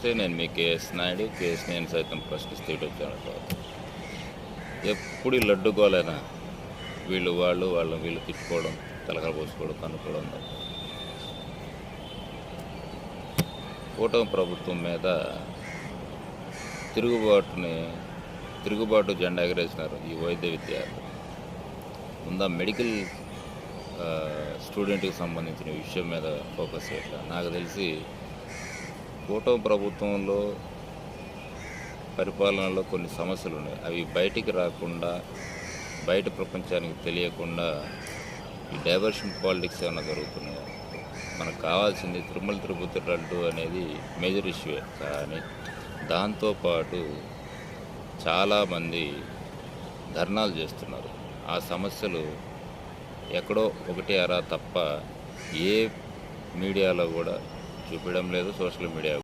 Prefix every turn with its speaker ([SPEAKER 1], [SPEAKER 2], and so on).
[SPEAKER 1] నమస్తే నేను మీ KS Naidu KS నేను సైతం ప్రశ్నిస్తూ యూట్యూబ్ ఛానల్ ఎప్పుడు ఈ లడ్డు గోలైనా వీళ్ళు వాళ్ళు వాళ్ళు వీళ్ళు తిట్టుకోవడం తలకాయ పోసుకోవడం కనుక్కోవడం కూటమి ప్రభుత్వం మీద తిరుగుబాటుని తిరుగుబాటు జెండా ఎగరేసినారు ఈ వైద్య విద్యార్థులు. ముందా మెడికల్ స్టూడెంట్కి సంబంధించిన విషయం మీద ఫోకస్ చేయట్లా? నాకు తెలిసి కూటమి ప్రభుత్వంలో పరిపాలనలో కొన్ని సమస్యలు ఉన్నాయి. అవి బయటికి రాకుండా బయట ప్రపంచానికి తెలియకుండా ఈ డైవర్షన్ పాలిటిక్స్ ఏమైనా జరుగుతున్నాయి? మనకు కావాల్సింది తిరుమల తిరుపతి లడ్డు అనేది మేజర్ ఇష్యూ కానీ దాంతోపాటు చాలామంది ధర్నాలు చేస్తున్నారు. ఆ సమస్యలు ఎక్కడో ఒకటి అరా తప్ప ఏ మీడియాలో కూడా చూపించడం లేదు సోషల్ మీడియా